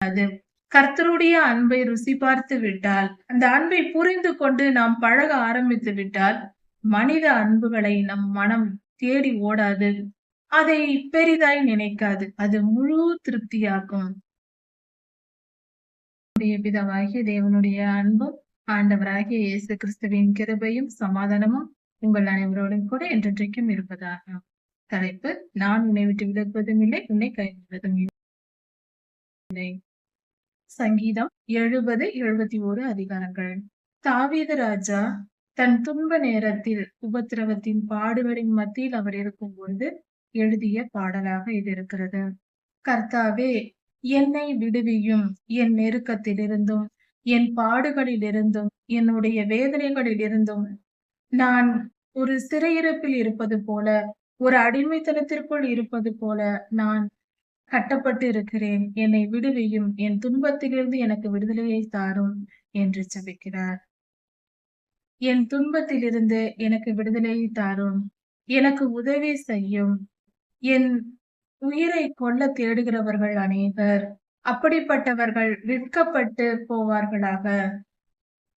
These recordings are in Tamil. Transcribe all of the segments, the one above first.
அது. கர்த்தருடைய அன்பை ருசி பார்த்து விட்டால் அந்த அன்பை புரிந்து கொண்டு நாம் பழக ஆரம்பித்து விட்டால் மனித அன்புகளை நம் மனம் தேடி ஓடாது. அதை பெரிதாய் நினைக்காது. அது முழு திருப்தியாகும் பிதமாகிய தேவனுடைய அன்பும் ஆண்டவராகிய இயேசு கிறிஸ்துவின் கிருபையும் சமாதானமும் உங்கள் அனைவரோடும் கூட என்றென்றைக்கும் இருப்பதாக. தலைப்பு நான் உன்னை விட்டு விலகுவதும் இல்லை உன்னை கைவிடுவதும் இல்லை. சங்கீதம் எழுபது எழுபத்தி ஓரு அதிகாரங்கள். தாவீது ராஜா தன் துன்ப நேரத்தில் உபத்திரவத்தின் பாடுகளின் மத்தியில் அவர் இருக்கும் பொழுது எழுதிய பாடலாக இது இருக்கிறது. கர்த்தாவே என்னை விடுவியும். என் நெருக்கத்திலிருந்தும் என் பாடுகளிலிருந்தும் என்னுடைய வேதனைகளிலிருந்தும். நான் ஒரு சிறையிருப்பில் இருப்பது போல ஒரு அடிமைத்தனத்திற்குள் இருப்பது போல நான் கட்டப்பட்டு இருக்கிறேன். என்னை விடுவியும். என் துன்பத்திலிருந்து எனக்கு விடுதலையை தாரும் என்று செபிக்கிறார் என் துன்பத்திலிருந்து எனக்கு விடுதலையை தாரும். எனக்கு உதவி செய்யும். என் உயிரை கொல்ல தேடுகிறவர்கள் அநேகர். அப்படிப்பட்டவர்கள் விற்கப்பட்டு போவார்களாக.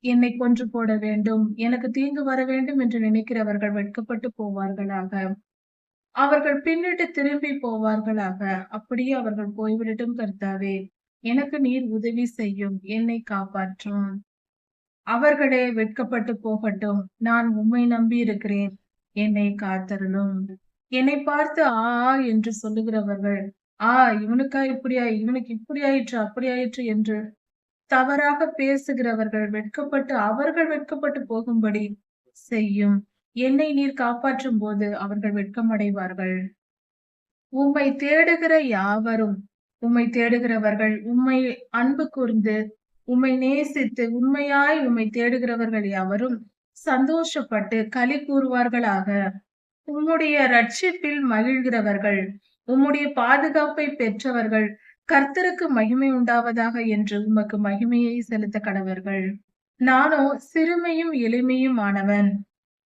என்னை கொன்று போட வேண்டும். எனக்கு தீங்கு வர வேண்டும் என்று நினைக்கிறவர்கள் வெட்கப்பட்டு போவார்களாக. அவர்கள் பின்னிட்டு திரும்பி போவார்களாக. அப்படியே அவர்கள் போய்விடட்டும் கர்த்தாவே. எனக்கு நீர் உதவி செய்யும். என்னை காப்பாற்றும். அவர்களே வெட்கப்பட்டு போகட்டும். நான் உம்மை நம்பி இருக்கிறேன் என்னை காத்தருளும். என்னை பார்த்து ஆ என்று சொல்லுகிறவர்கள் ஆ இவனுக்கா இப்படியா? இவனுக்கு இப்படி ஆயிற்று அப்படி ஆயிற்று என்று தவறாக பேசுகிறவர்கள் வெட்கப்பட்டு அவர்கள் வெட்கப்பட்டு போகும்படி செய்யும். என்னை நீர் காப்பாற்றும் போது அவர்கள் வெட்கமடைவார்கள். உம்மை தேடுகிற யாவரும் உம்மை தேடுகிறவர்கள் உம்மை அன்பு கூர்ந்து உம்மை நேசித்து உண்மையாய் உம்மை தேடுகிறவர்கள் யாவரும் சந்தோஷப்பட்டு களி கூறுவார்களாக. உம்முடைய ரட்சிப்பில் மகிழ்கிறவர்கள் உம்முடைய பாதுகாப்பை பெற்றவர்கள் கர்த்தருக்கு மகிமை உண்டாவதாக என்று உமக்கு மகிமையை செலுத்த கடவர்கள். நானோ சிறுமையும் எளிமையும் ஆனவன்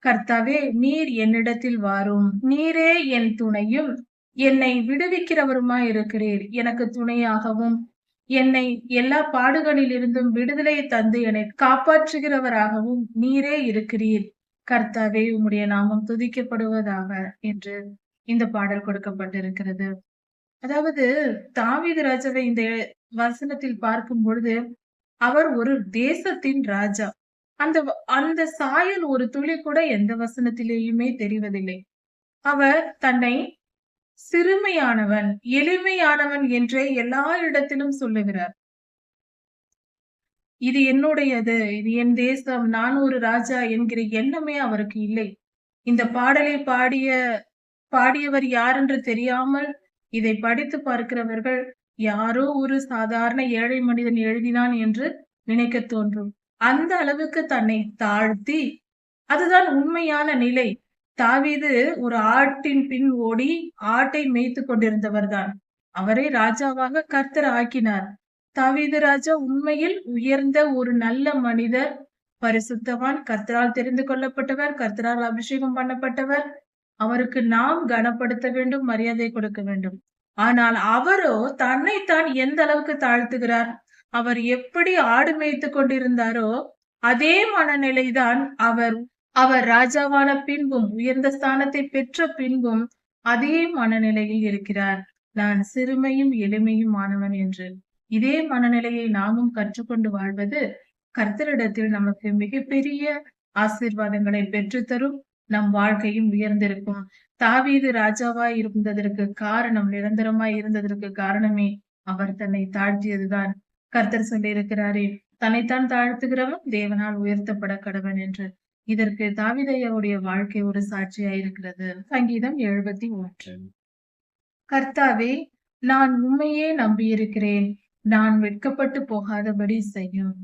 கர்த்தாவே நீர் என்னிடத்தில் வாரும். நீரே என் துணையும். என்னை விடுவிக்கிறவருமா இருக்கிறீர் எனக்கு துணையாகவும். என்னை எல்லா பாடுகளிலிருந்தும் விடுதலை தந்து என்னை காப்பாற்றுகிறவராகவும் நீரே இருக்கிறீர். கர்த்தாவே உம்முடைய நாமம் துதிக்கப்படுவதாக என்று இந்த பாடல் கொடுக்கப்பட்டிருக்கிறது. அதாவது தாவீது ராஜாவை இந்த வசனத்தில் பார்க்கும் பொழுது அவர் ஒரு தேசத்தின் ராஜா. அந்த அந்த சாயல் ஒரு துளி கூட எந்த வசனத்திலேயுமே தெரிவதில்லை. அவர் தன்னை சிறுமையானவன் எளிமையானவன் என்றே எல்லா இடத்திலும் சொல்லுகிறார். இது என்னுடையது இது என் தேசம் நான் ஒரு ராஜா என்கிற எண்ணமே அவருக்கு இல்லை. இந்த பாடலை பாடிய பாடியவர் யார் என்று தெரியாமல் இதை படித்து பார்க்கிறவர்கள் யாரோ ஒரு சாதாரண ஏழை மனிதன் எழுதினான் என்று நினைக்க தோன்றும். அந்த அளவுக்கு தன்னை தாழ்த்தி அதுதான் உண்மையான நிலை. தாவீது ஒரு ஆட்டின் பின் ஓடி ஆட்டை மேய்த்து கொண்டிருந்தவர்தான் அவரை ராஜாவாக கர்த்தர் ஆக்கினார். தாவீது ராஜா உண்மையில் உயர்ந்த ஒரு நல்ல மனிதர் பரிசுத்தவான் கர்த்தரால் தெரிந்து கொள்ளப்பட்டவர் கர்த்தரால் அபிஷேகம் பண்ணப்பட்டவர். அவருக்கு நாம் கனப்படுத்த வேண்டும் மரியாதை கொடுக்க வேண்டும். ஆனால் அவரோ தன்னைத்தான் எந்த அளவுக்கு தாழ்த்துகிறார்? அவர் எப்படி ஆடு மேய்த்து கொண்டிருந்தாரோ அதே மனநிலைதான் அவர் அவர் ராஜாவான பின்பும் உயர்ந்த ஸ்தானத்தை பெற்ற பின்பும் அதே மனநிலையில் இருக்கிறார். நான் சிறுமையும் எளிமையும் மாணவன் என்று. இதே மனநிலையை நாமும் கற்றுக்கொண்டு வாழ்வது கர்த்தரிடத்தில் நமக்கு மிகப்பெரிய ஆசீர்வாதங்களை பெற்றுத்தரும். நம் வாழ்க்கையும் உயர்ந்திருக்கும். தாவீது ராஜாவாய் இருந்ததற்கு காரணம் நிரந்தரமாய் இருந்ததற்கு காரணமே அவர் தன்னை தாழ்த்தியதுதான். கர்த்தர் சொல்லியிருக்கிறாரே தன்னைத்தான் தாழ்த்துகிறவன் தேவனால் உயர்த்தப்பட கடவன் என்று. இதற்கு தாவிதையாவுடைய வாழ்க்கை ஒரு சாட்சியா இருக்கிறது. சங்கீதம் எழுபத்தி ஒன்று. கர்த்தாவே நான் உண்மையே நம்பியிருக்கிறேன். நான் வெட்கப்பட்டு போகாதபடி செய்யும்.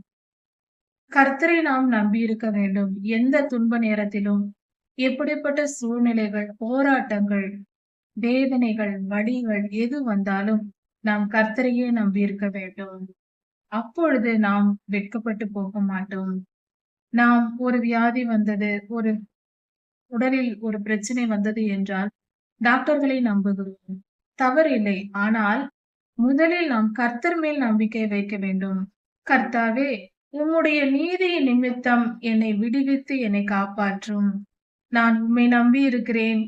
கர்த்தரை நாம் நம்பியிருக்க வேண்டும். எந்த துன்ப நேரத்திலும் எப்படிப்பட்ட சூழ்நிலைகள் போராட்டங்கள் வேதனைகள் வழிகள் எது வந்தாலும் நாம் கர்த்தரையே நம்பியிருக்க வேண்டும். அப்பொழுது நாம் வெட்கப்பட்டு போக மாட்டோம். நாம் ஒரு வியாதி வந்தது ஒரு உடலில் ஒரு பிரச்சனை வந்தது என்றால் டாக்டர்களை நம்புகிறோம். தவறில்லை ஆனால் முதலில் நாம் கர்த்தர் மேல் நம்பிக்கை வைக்க வேண்டும். கர்த்தாவே உம்முடைய நீதியின் நிமித்தம் என்னை விடுவித்து என்னை காப்பாற்றும். நான் உம்மை நம்பி இருக்கிறேன்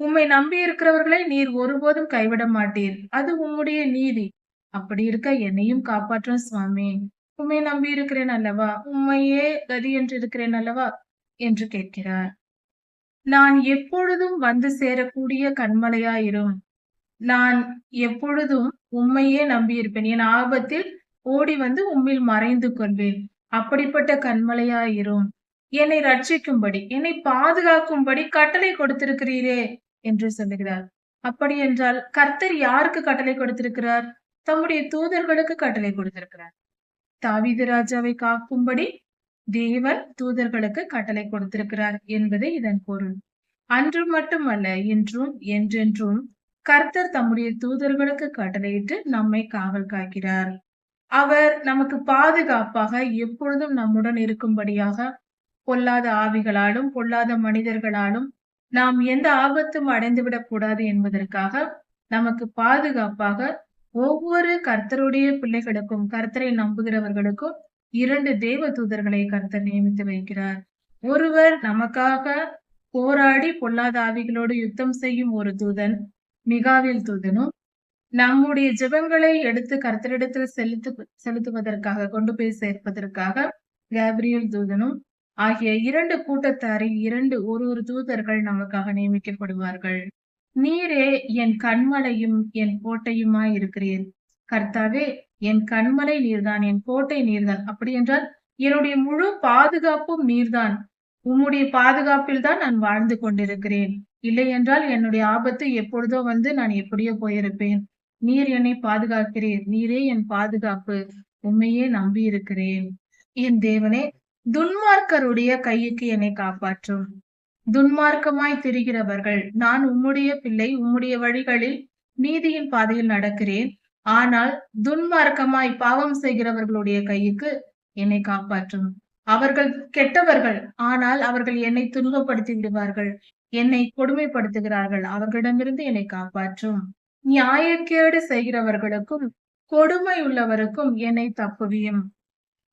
உம்மை நம்பி இருக்கிறவர்களை நீர் ஒருபோதும் கைவிட மாட்டீர். அது உம்முடைய நீதி. அப்படி இருக்க என்னையும் காப்பாற்றும் சுவாமி. உம்மை நம்பி இருக்கிறேன் அல்லவா? உம்மையே கதி என்று இருக்கிறேன் அல்லவா? என்று கேட்கிறார். நான் எப்பொழுதும் வந்து சேரக்கூடிய கண்மலையாயிரும். நான் எப்பொழுதும் உண்மையே நம்பியிருப்பேன். என் ஆபத்தில் ஓடி வந்து உம்மில் மறைந்து கொள்வேன். அப்படிப்பட்ட கண்மலையாயிரும். என்னை ரட்சிக்கும்படி என்னை பாதுகாக்கும்படி கட்டளை கொடுத்திருக்கிறீரே என்று சொல்லுகிறார். அப்படி என்றால் கர்த்தர் யாருக்கு கட்டளை கொடுத்திருக்கிறார்? தம்முடைய தூதர்களுக்கு கட்டளை கொடுத்திருக்கிறார். தாவீது ராஜாவை காக்கும்படி தேவன் தூதர்களுக்கு கட்டளை கொடுத்திருக்கிறார் என்பதே இதன் பொருள். அன்று மட்டுமல்ல இன்றும் என்றென்றும் கர்த்தர் தம்முடைய தூதர்களுக்கு கட்டளையிட்டு நம்மை காவல் காக்கிறார். அவர் நமக்கு பாதுகாப்பாக எப்பொழுதும் நம்முடன் இருக்கும்படியாக பொல்லாத ஆவிகளாலும் பொல்லாத மனிதர்களாலும் நாம் எந்த ஆபத்தும் அடைந்துவிடக் கூடாது என்பதற்காக நமக்கு பாதுகாப்பாக ஒவ்வொரு கர்த்தருடைய பிள்ளைகளுக்கும் கர்த்தரை நம்புகிறவர்களுக்கும் இரண்டு தேவ தூதர்களை கர்த்தர் நியமித்து வைக்கிறார். ஒருவர் நமக்காக போராடி பொல்லாத ஆவிகளோடு யுத்தம் செய்யும் ஒரு தூதன் மிகாவில் தூதனும் நம்முடைய ஜெபங்களை எடுத்து கர்த்தரிடத்தில் செலுத்து செலுத்துவதற்காக கொண்டு போய் சேர்ப்பதற்காக கேப்ரியல் தூதனும் ஆகிய இரண்டு கூட்டத்தாரில் இரண்டு ஒரு ஒரு தூதர்கள் நமக்காக நியமிக்கப்படுவார்கள். நீரே என் கண்மலையும் என் கோட்டையுமாய் இருக்கிறீர். கர்த்தாவே என் கண்மலை நீர்தான் என் கோட்டை நீர்தான். அப்படி என்றால் என்னுடைய முழு பாதுகாப்பும் நீர்தான். உம்முடைய பாதுகாப்பில் தான் நான் வாழ்ந்து கொண்டிருக்கிறேன். இல்லை என்றால் என்னுடைய ஆபத்து எப்பொழுதோ வந்து நான் எப்படியோ போயிருப்பேன். நீர் என்னை பாதுகாக்கிறீர். நீரே என் பாதுகாப்பு. உண்மையே நம்பி இருக்கிறேன் என் தேவனே துன்மார்க்கருடைய கைக்கு என்னை காப்பாற்றும். துன்மார்க்கமாய் திரிகிறவர்கள் நான் உம்முடைய பிள்ளை உம்முடைய வழிகளில் நீதியின் பாதையில் நடக்கிறேன். ஆனால் துன்மார்க்கமாய் பாவம் செய்கிறவர்களுடைய கைக்கு என்னை காப்பாற்றும். அவர்கள் கெட்டவர்கள் ஆனால் அவர்கள் என்னை துன்பப்படுத்தி விடுவார்கள். என்னை கொடுமைப்படுத்துகிறார்கள் அவர்களிடமிருந்து என்னை காப்பாற்றும். நியாயக்கேடு செய்கிறவர்களுக்கும் கொடுமை உள்ளவருக்கும் என்னை தப்புவியும்.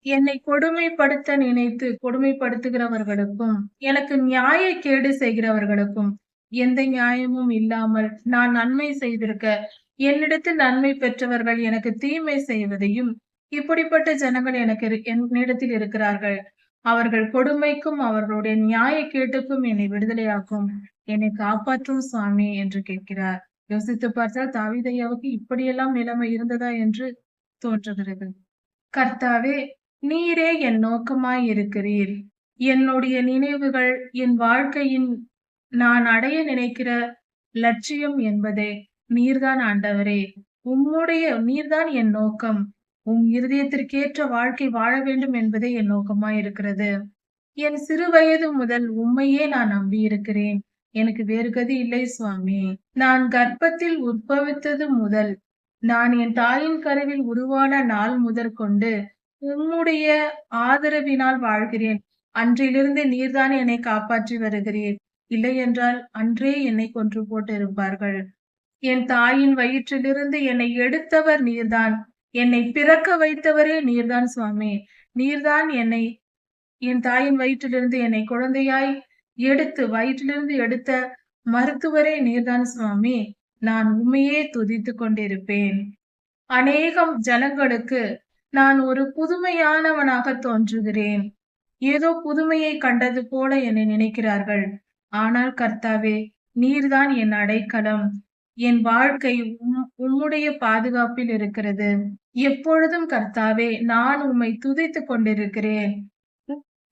என்னை கொடுமைப்படுத்த நினைத்து கொடுமைப்படுத்துகிறவர்களுக்கும் எனக்கு நியாய கேடு செய்கிறவர்களுக்கும் எந்த நியாயமும் இல்லாமல் நான் நன்மை செய்திருக்க என்னிடத்தில் நன்மை பெற்றவர்கள் எனக்கு தீமை செய்வதையும் இப்படிப்பட்ட ஜனங்கள் எனக்கு என்னிடத்தில் இருக்கிறார்கள். அவர்கள் கொடுமைக்கும் அவர்களுடைய நியாய கேட்டுக்கும் என்னை விடுதலையாக்கும். என்னை காப்பாற்றும் சுவாமி என்று கேட்கிறார். யோசித்து பார்த்தால் தாவிதையாவுக்கு இப்படியெல்லாம் நிலைமை இருந்ததா என்று தோன்றுகிறது. கர்த்தாவே நீரே என் நோக்கமாய் இருக்கிறீர் என்னுடைய நினைவுகள் என் வாழ்க்கையின் நான் அடைய நினைக்கிற லட்சியம் என்பதே நீர்தான் ஆண்டவரே. உம்முடைய நீர்தான் என் நோக்கம். உம் இருதயத்திற்கேற்ற வாழ்க்கை வாழ வேண்டும் என்பதே என் நோக்கமாய் இருக்கிறது என் சிறு வயது முதல் உண்மையே நான் நம்பி இருக்கிறேன் எனக்கு வேறு கதி இல்லை சுவாமி. நான் கர்ப்பத்தில் உற்பவித்தது முதல். நான் என் தாயின் கருவில் உருவான நாள் முதற்கொண்டு உம்முடைய ஆதரவினால் வாழ்கிறேன். அன்றிலிருந்து நீர்தான் என்னை காப்பாற்றி வருகிறீர். இல்லை என்றால் அன்றே என்னை கொன்று போட்டிருப்பார்கள். என் தாயின் வயிற்றிலிருந்து என்னை எடுத்தவர் நீர்தான். என்னை பிறக்க வைத்தவரே நீர்தான் சுவாமி. நீர்தான் என்னை என் தாயின் வயிற்றிலிருந்து என்னை குழந்தையாய் எடுத்து வயிற்றிலிருந்து எடுத்த மருத்துவரே நீர்தான் சுவாமி. நான் உண்மையே துதித்து கொண்டிருப்பேன். அநேகம் ஜனங்களுக்கு நான் ஒரு புதுமையானவனாக தோன்றுகிறேன். ஏதோ புதுமையை கண்டது போல என்னை நினைக்கிறார்கள். ஆனால் கர்த்தாவே நீர்தான் என் அடைக்கலம். என் வாழ்க்கை உம்முடைய பாதுகாப்பில் இருக்கிறது. எப்பொழுதும் கர்த்தாவே நான் உம்மை துதித்து கொண்டிருக்கிறேன்.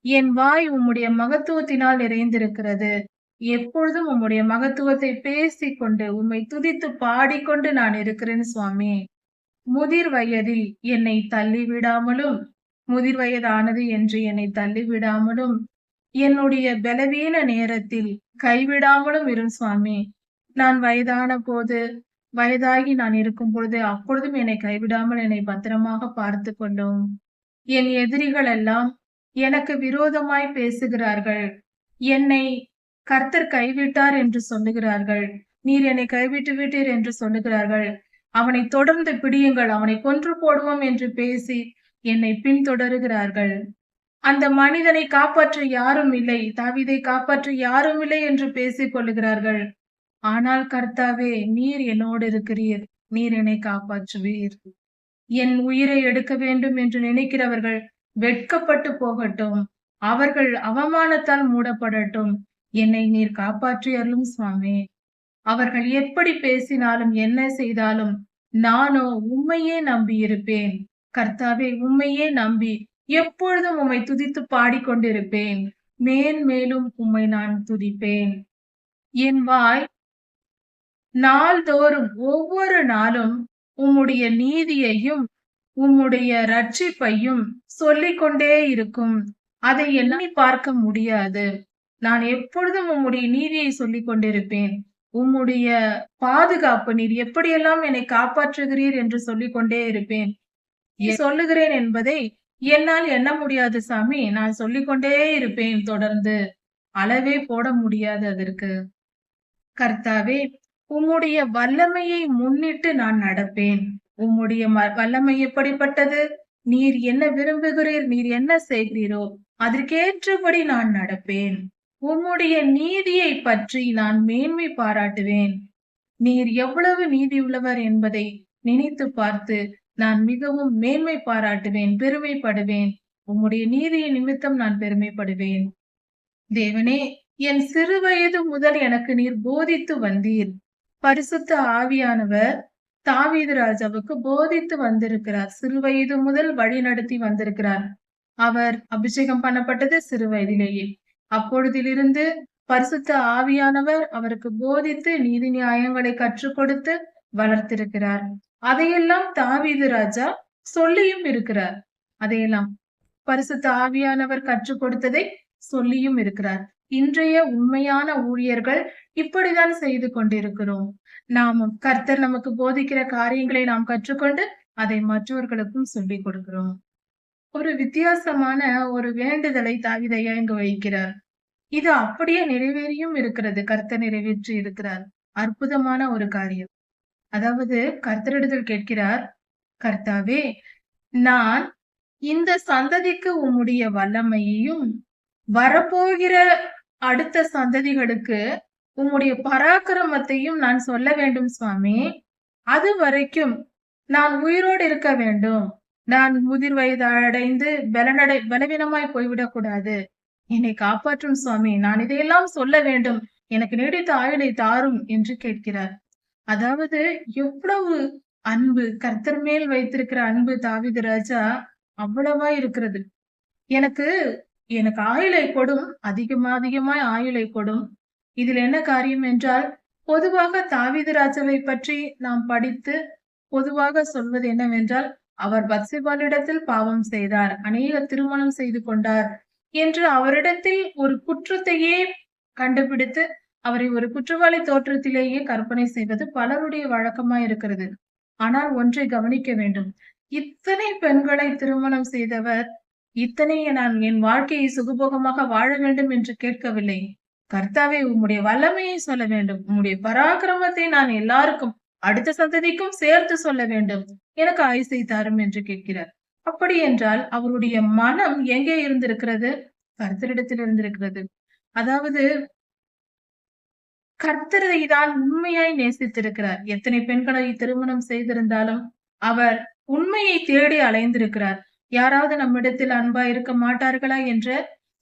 என் வாய் உம்முடைய மகத்துவத்தினால் நிறைந்திருக்கிறது. எப்பொழுதும் உம்முடைய மகத்துவத்தை பேசிக்கொண்டு உம்மை துதித்து பாடிக்கொண்டு நான் இருக்கிறேன் சுவாமி. முதிர் வயதில் என்னை தள்ளிவிடாமலும் முதிர் வயதானது என்று என்னை தள்ளிவிடாமலும் என்னுடைய பலவீன நேரத்தில் கைவிடாமலும் இரும் சுவாமி. நான் வயதான போது வயதாகி நான் இருக்கும் பொழுது அப்பொழுதும் என்னை கைவிடாமல் என்னை பத்திரமாக பார்த்து கொண்டோம் என் எதிரிகள் எல்லாம் எனக்கு விரோதமாய் பேசுகிறார்கள். என்னை கர்த்தர் கைவிட்டார் என்று சொல்லுகிறார்கள். நீர் என்னை கைவிட்டு விட்டீர் என்று சொல்லுகிறார்கள். அவனை தொடர்ந்து பிடியுங்கள் அவனை கொன்று போடுவோம் என்று பேசி என்னை பின்தொடருகிறார்கள். அந்த மனிதனை காப்பாற்ற யாரும் இல்லை தாவிதை காப்பாற்ற யாரும் இல்லை என்று பேசிக் கொள்கிறார்கள் ஆனால் கர்த்தாவே நீர் என்னோடு இருக்கிறீர் நீர் என்னை காப்பாற்றுவீர். என் உயிரை எடுக்க வேண்டும் என்று நினைக்கிறவர்கள் வெட்கப்பட்டு போகட்டும் அவர்கள் அவமானத்தால் மூடப்படட்டும். என்னை நீர் காப்பாற்றி அருளும் சுவாமி. அவர்கள் எப்படி பேசினாலும் என்ன செய்தாலும் நானோ உண்மையே நம்பி இருப்பேன் கர்த்தாவே உம்மையே நம்பி எப்பொழுதும் உம்மை துதித்து பாடிக்கொண்டிருப்பேன். மேன் மேலும் உம்மை நான் துதிப்பேன். என் வாய் நாள்தோறும் ஒவ்வொரு நாளும் உம்முடைய நீதியையும் உம்முடைய ரட்சிப்பையும் சொல்லிக்கொண்டே இருக்கும். அதை எண்ணி பார்க்க முடியாது. நான் எப்பொழுதும் உம்முடைய நீதியை சொல்லிக் கொண்டிருப்பேன் உம்முடைய பாதுகாப்பு நீர் எப்படியெல்லாம் என்னை காப்பாற்றுகிறீர் என்று சொல்லிக் கொண்டே இருப்பேன் சொல்லுகிறேன் என்பதை என்னால் எண்ண முடியாது சாமி. நான் சொல்லிக் கொண்டே இருப்பேன் தொடர்ந்து. அளவே போட முடியாது அதற்கு. கர்த்தாவே உம்முடைய வல்லமையை முன்னிட்டு நான் நடப்பேன். உம்முடைய ம- வல்லமை எப்படிப்பட்டது? நீர் என்ன விரும்புகிறீர் நீர் என்ன செய்கிறீரோ அதற்கேற்றபடி நான் நடப்பேன். உம்முடைய நீதியை பற்றி நான் மேன்மை பாராட்டுவேன். நீர் எவ்வளவு நீதி உள்ளவர் என்பதை நினைத்து பார்த்து நான் மிகவும் மேன்மை பாராட்டுவேன் பெருமைப்படுவேன். உம்முடைய நீதியின் நிமித்தம் நான் பெருமைப்படுவேன். தேவனே என் சிறு வயது முதல் எனக்கு நீர் போதித்து வந்தீர். பரிசுத்த ஆவியானவர் தாவீது ராஜாவுக்கு போதித்து வந்திருக்கிறார். சிறு வயது முதல் வழி நடத்தி வந்திருக்கிறார். அவர் அபிஷேகம் பண்ணப்பட்டது சிறு வயதிலேயே. அப்பொழுதிலிருந்து பரிசுத்த ஆவியானவர் அவருக்கு போதித்து நீதி நியாயங்களை கற்றுக் கொடுத்து வளர்த்திருக்கிறார். அதையெல்லாம் தாவீது ராஜா சொல்லியும் இருக்கிறார். அதையெல்லாம் பரிசுத்த ஆவியானவர் கற்றுக் கொடுத்ததை சொல்லியும் இருக்கிறார். இன்றைய உண்மையான ஊழியர்கள் இப்படிதான் செய்து கொண்டிருக்கிறோம். நாம் கர்த்தர் நமக்கு போதிக்கிற காரியங்களை நாம் கற்றுக்கொண்டு அதை மற்றவர்களுக்கும் சொல்லிக் கொடுக்கிறோம். ஒரு வித்தியாசமான ஒரு வேண்டுதலை தாவிதையா இங்கு வைக்கிறார். இது அப்படியே நிறைவேறியும் இருக்கிறது. கர்த்தர் நிறைவேற்றி இருக்கிறார். அற்புதமான ஒரு காரியம். அதாவது கர்த்தரிடத்தில் கேட்கிறார் கர்த்தாவே நான் இந்த சந்ததிக்கு உம்முடைய வல்லமையையும் வரப்போகிற அடுத்த சந்ததிகளுக்கு உம்முடைய பராக்கிரமத்தையும் நான் சொல்ல வேண்டும் சுவாமி. அது வரைக்கும் நான் உயிரோடு இருக்க வேண்டும். நான் முதிர் வயது அடைந்து பலனடை பலவீனமாய் போய்விடக்கூடாது. என்னை காப்பாற்றும் சுவாமி நான் இதையெல்லாம் சொல்ல வேண்டும். எனக்கு நீடித்த ஆயுளை தாரும் என்று கேட்கிறார். அதாவது எவ்வளவு அன்பு கர்த்தர் மேல் வைத்திருக்கிற அன்பு தாவிது ராஜா அவ்வளவா இருக்கிறது. எனக்கு எனக்கு ஆயுளை கொடும் அதிகமா அதிகமாய் ஆயுளை கொடும். இதில் என்ன காரியம் என்றால் பொதுவாக தாவிது ராஜாவை பற்றி நாம் படித்து பொதுவாக சொல்வது என்னவென்றால் அவர் பத்சிபாலிடத்தில் பாவம் செய்தார். அநேகர் திருமணம் செய்து கொண்டார் என்று அவரிடத்தில் ஒரு குற்றத்தையே கண்டுபிடித்து அவரை ஒரு குற்றவாளி தோற்றத்திலேயே கற்பனை செய்வது பலருடைய வழக்கமாய் இருக்கிறது. ஆனால் ஒன்றை கவனிக்க வேண்டும். இத்தனை பெண்களை திருமணம் செய்தவர் இத்தனை நான் என் வாழ்க்கையை சுகபோகமாக வாழ வேண்டும் என்று கேட்கவில்லை. கர்த்தாவே உம்முடைய வல்லமையை சொல்ல வேண்டும். உம்முடைய பராக்கிரமத்தை நான் எல்லாருக்கும் அடுத்த சந்ததிக்கும் சேர்த்து சொல்ல வேண்டும். எனக்கு ஆயுசை தாரும் என்று கேட்கிறார். அப்படி என்றால் அவருடைய மனம் எங்கே இருந்திருக்கிறது? கர்த்தரிடத்தில் இருந்திருக்கிறது. அதாவது கர்த்தரை தான் உண்மையாய் நேசித்திருக்கிறார். எத்தனை பெண்களை திருமணம் செய்திருந்தாலும் அவர் உண்மையை தேடி அலைந்திருக்கிறார். யாராவது நம்மிடத்தில் அன்பா இருக்க மாட்டார்களா என்ற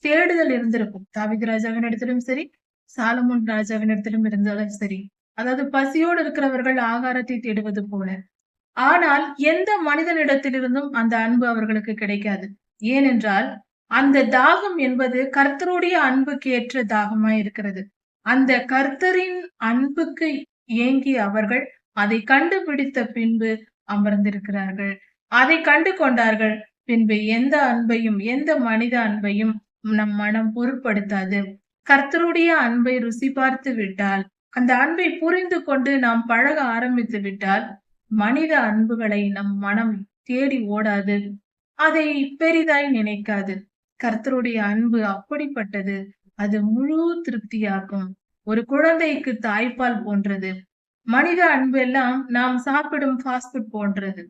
தேடுதல் இருந்திருக்கும். தாவித் ராஜாவினிடத்திலும் சரி சாலமோன் ராஜாவினிடத்திலும் இருந்தாலும் சரி. அதாவது பசியோடு இருக்கிறவர்கள் ஆகாரத்தை தேடுவது போல. ஆனால் எந்த மனிதனிடத்திலிருந்தும் அந்த அன்பு அவர்களுக்கு கிடைக்காது. ஏனென்றால் அந்த தாகம் என்பது கர்த்தருடைய அன்புக்கு ஏற்ற தாகமாய் இருக்கிறது. அந்த கர்த்தரின் அன்புக்கு ஏங்கி அவர்கள் அதை கண்டுபிடித்த பின்பு அமர்ந்திருக்கிறார்கள். அதை கண்டு கொண்டார்கள். பின்பு எந்த அன்பையும் எந்த மனித அன்பையும் நம் மனம் பொருட்படுத்தாது. கர்த்தருடைய அன்பை ருசி பார்த்து விட்டால் அந்த அன்பை புரிந்து கொண்டு நாம் பழக ஆரம்பித்து விட்டால் மனித அன்புகளை நம் மனம் தேடி ஓடாது. அதை பெரிதாய் நினைக்காது. கர்த்தருடைய அன்பு அப்படிப்பட்டது. அது முழு திருப்தியாகும் ஒரு குழந்தைக்கு தாய்ப்பால் போன்றது. மனித அன்பு எல்லாம் நாம் சாப்பிடும் ஃபாஸ்ட் ஃபுட் போன்றது.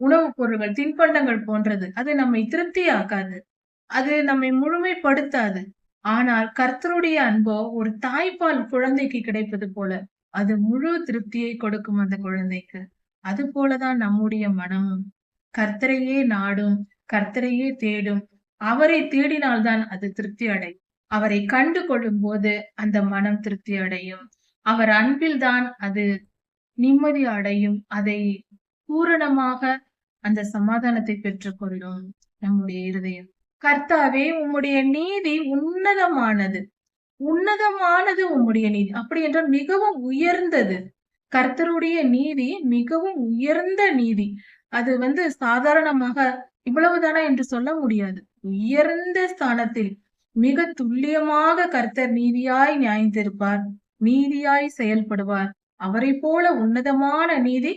உணவுப் பொருள்கள் தின்பண்டங்கள் போன்றது. அது நம்மை திருப்தியாக்காது. அது நம்மை முழுமைப்படுத்தாது. ஆனால் கர்த்தருடைய அன்போ ஒரு தாய்ப்பால் குழந்தைக்கு கிடைப்பது போல அது முழு திருப்தியை கொடுக்கும் அந்த குழந்தைக்கு. அது போலதான் நம்முடைய மனமும். கர்த்தரையே நாடும் கர்த்தரையே தேடும். அவரை தேடினால்தான் அது திருப்தி அடையும். அவரை கண்டு கொள்ளும் போது அந்த மனம் திருப்தி அடையும். அவர் அன்பில்தான் அது நிம்மதி அடையும். அதை பூரணமாக அந்த சமாதானத்தை பெற்றுக்கொள்ளும் நம்முடைய இருதயம். கர்த்தாவே உம்முடைய நீதி உன்னதமானது. உன்னதமானது உம்முடைய நீதி. அப்படி என்றால் மிகவும் உயர்ந்தது. கர்த்தருடைய நீதி மிகவும் உயர்ந்த நீதி. அது வந்து சாதாரணமாக இவ்வளவுதானா என்று சொல்ல முடியாது. உயர்ந்த ஸ்தானத்தில் மிக துல்லியமாக கர்த்தர் நீதியாய் நியாய்ந்திருப்பார். நீதியாய் செயல்படுவார். அவரை போல உன்னதமான நீதி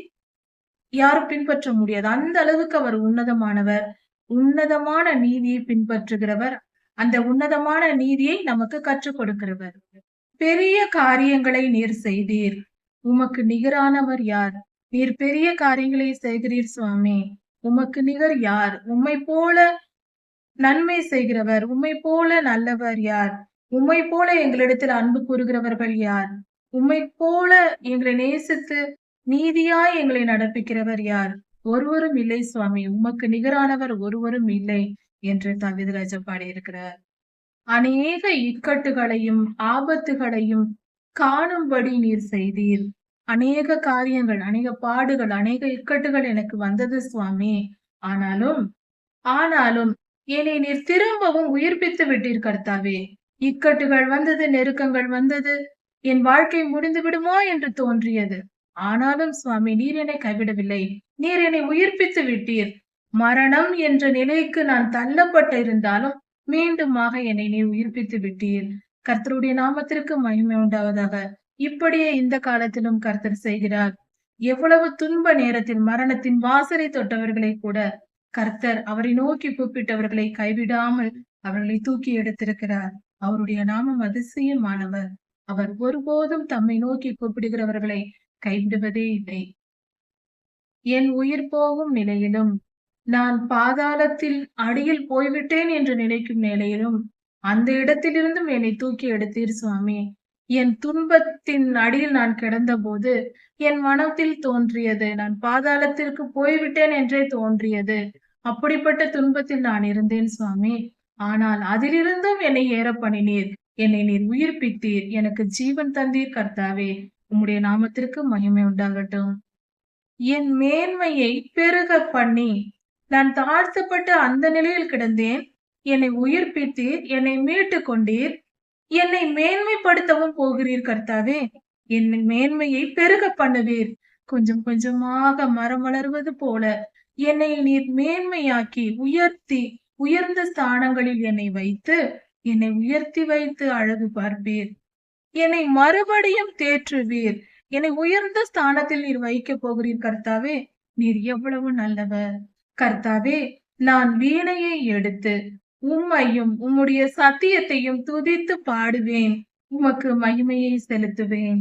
யாரும் பின்பற்ற முடியாது. அந்த அளவுக்கு அவர் உன்னதமானவர். உன்னதமான நீதியை பின்பற்றுகிறவர். அந்த உன்னதமான நீதியை நமக்கு கற்றுக் கொடுக்கிறவர். பெரிய காரியங்களை நீர் செய்தீர். உமக்கு நிகரானவர் யார்? நீர் பெரிய காரியங்களை செய்கிறீர் சுவாமி. உமக்கு நிகர் யார்? உம்மை போல நன்மை செய்கிறவர். உம்மை போல நல்லவர் யார்? உம்மை போல எங்களிடத்தில் அன்பு கூறுகிறவர்கள் யார்? உம்மை போல எங்களை நேசித்து நீதியாய் எங்களை நடப்பிக்கிறவர் யார்? ஒருவரும் இல்லை சுவாமி உமக்கு நிகரானவர் ஒருவரும் இல்லை என்று தவிதராஜா பாடியிருக்கிறார். அநேக இக்கட்டுகளையும் ஆபத்துகளையும் காணும்படி நீர் செய்தீர். அநேக காரியங்கள் அநேக பாடுகள் அநேக இக்கட்டுகள் எனக்கு வந்தது சுவாமி. ஆனாலும் ஆனாலும் என்னை நீர் திரும்பவும் உயிர்ப்பித்து விட்டீர் கர்த்தாவே. இக்கட்டுகள் வந்தது நெருக்கங்கள் வந்தது என் வாழ்க்கை முடிந்து விடுமோ என்று தோன்றியது. ஆனாலும் சுவாமி நீர் என்னை கைவிடவில்லை. நீர் என்னை உயிர்ப்பித்து விட்டீர். மரணம் என்ற நிலைக்கு நான் தள்ளப்பட்டு இருந்தாலும் மீண்டுமாக என்னை நீர் உயிர்ப்பித்து விட்டீர். கர்த்தருடைய நாமத்திற்கு மகிமை உண்டாவதாக. இப்படியே இந்த காலத்திலும் கர்த்தர் செய்கிறார். எவ்வளவு துன்ப நேரத்தில் மரணத்தின் வாசலை தொட்டவர்களை கூட கர்த்தர் அவரை நோக்கி கூப்பிட்டவர்களை கைவிடாமல் அவர்களை தூக்கி எடுத்திருக்கிறார். அவருடைய நாமம் அதிசயமானவர். அவர் ஒருபோதும் தம்மை நோக்கி கூப்பிடுகிறவர்களை கைவிடுவதே இல்லை. என் உயிர் போகும் நிலையிலும். நான் பாதாளத்தில் அடியில் போய்விட்டேன் என்று நினைக்கும் நிலையிலும் அந்த இடத்திலிருந்தும் என்னை தூக்கி எடுத்தீர் சுவாமி. என் துன்பத்தின் அடியில் நான் கிடந்தபோது என் மனத்தில் தோன்றியது நான் பாதாளத்திற்கு போய்விட்டேன் என்றே தோன்றியது. அப்படிப்பட்ட துன்பத்தில் நான் இருந்தேன் சுவாமி. ஆனால் அதிலிருந்தும் என்னை ஏற பண்ணினீர். என்னை நீர் உயிர்ப்பித்தீர். எனக்கு ஜீவன் தந்தீர் கர்த்தாவே. உம்முடைய நாமத்திற்கு மகிமை உண்டாகட்டும். என் மேன்மையை பெருக பண்ணி நான் தாழ்த்தப்பட்டு அந்த நிலையில் கிடந்தேன். என்னை உயிர்ப்பித்தீர் என்னை மீட்டு கொண்டீர் என்னை மேன்மைப்படுத்தவும் போகிறீர் கர்த்தாவே. என் மேன்மையை பெருக பண்ணுவீர். கொஞ்சம் கொஞ்சமாக மரம் வளர்வது போல என்னை நீர் மேன்மையாக்கி உயர்த்தி உயர்ந்த ஸ்தானங்களில் என்னை வைத்து என்னை உயர்த்தி வைத்து அழகு பார்ப்பீர். என்னை மறுபடியும் தேற்றுவீர். என்னை உயர்ந்த ஸ்தானத்தில் நீர் வைக்க போகிறீர் கர்த்தாவே. நீர் எவ்வளவு நல்லவர். கர்த்தாவே நான் வீணையை எடுத்து உம்மையும் உம்முடைய சத்தியத்தையும் துதித்து பாடுவேன். உமக்கு மகிமையை செலுத்துவேன்.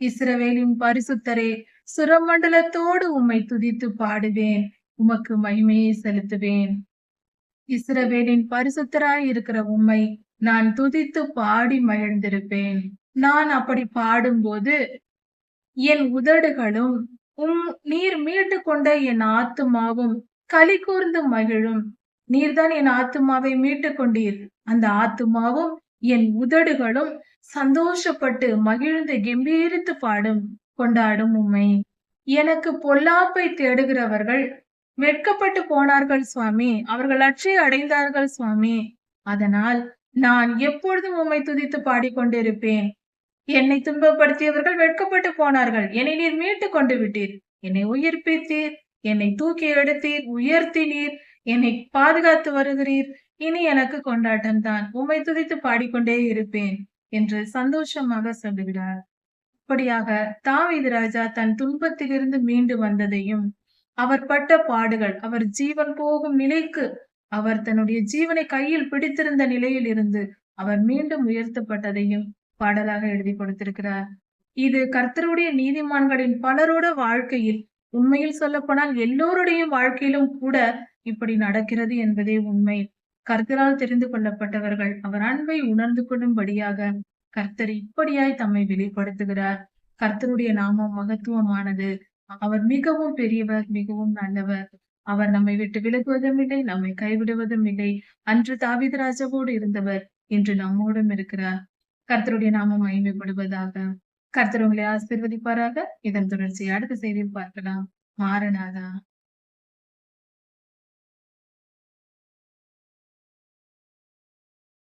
இஸ்ரவேலின் பரிசுத்தரே சுரமண்டலத்தோடு உம்மை துதித்து பாடுவேன். உமக்கு மகிமையை செலுத்துவேன். இஸ்ரவேலின் பரிசுத்தராய் இருக்கிற உம்மை நான் துதித்து பாடி மகிழ்ந்திருப்பேன். நான் அப்படி பாடும்போது என் உதடுகளும் உம் நீர் மீட்டு கொண்ட என் ஆத்துமாவும் களி கூர்ந்து மகிழும். நீர்தான் என் ஆத்துமாவை மீட்டு கொண்டீர் அந்த ஆத்துமாவும் என் உதடுகளும் சந்தோஷப்பட்டு மகிழ்ந்து கம்பீரித்து பாடும் கொண்டாடும் உம்மை. எனக்கு பொல்லாப்பை தேடுகிறவர்கள் வெட்கப்பட்டு போனார்கள் சுவாமி. அவர்கள் அச்சை அடைந்தார்கள் சுவாமி. அதனால் நான் எப்பொழுதும் உம்மை துதித்து பாடிக்கொண்டிருப்பேன். என்னை துன்பப்படுத்தியவர்கள் வெட்கப்பட்டு போனார்கள். என்னை நீர் மீட்டு கொண்டு விட்டீர். என்னை உயிர்ப்பித்தீர். என்னை தூக்கி எடுத்தீர். உயர்த்தினீர். என்னை பாதுகாத்து வருகிறீர். இனி எனக்கு கொண்டாட்டம் தான் உம்மை துதித்து பாடிக்கொண்டே இருப்பேன் என்று சந்தோஷமாக சொல்லுகிறார் அப்படியாக தாவீது ராஜா தன் துன்பத்திலிருந்து மீண்டு வந்ததையும் அவர் பட்ட பாடுகள் அவர் ஜீவன் போகும் நிலைக்கு அவர் தன்னுடைய ஜீவனை கையில் பிடித்திருந்த நிலையில் இருந்து அவர் மீண்டும் உயர்த்தப்பட்டதையும் பாடலாக எழுதி கொடுத்திருக்கிறார். இது கர்த்தருடைய நீதிமான்களின் பலரோட வாழ்க்கையில் உண்மையில் சொல்லப்போனால் எல்லோருடைய வாழ்க்கையிலும் கூட இப்படி நடக்கிறது என்பதே உண்மை. கர்த்தரால் தெரிந்து கொள்ளப்பட்டவர்கள் அவர் அன்பை உணர்ந்து கொள்ளும்படியாக கர்த்தர் இப்படியாய் தம்மை வெளிப்படுத்துகிறார். கர்த்தருடைய நாமம் மகத்துவமானது. அவர் மிகவும் பெரியவர் மிகவும் நல்லவர். அவர் நம்மை விட்டு விலகுவதும் இல்லை நம்மை கைவிடுவதும் இல்லை. அன்று தாவிதராஜவோடு இருந்தவர் இன்று நம்மோடும் இருக்கிறார். கர்த்தருடைய நாமம் மகிமைப்படுவதாக கர்த்தர் உங்களை ஆசீர்வதிப்பாராக. இதன் தொடர்ச்சி அடுத்த செய்தியில் பார்க்கலாம். மாறனாதா?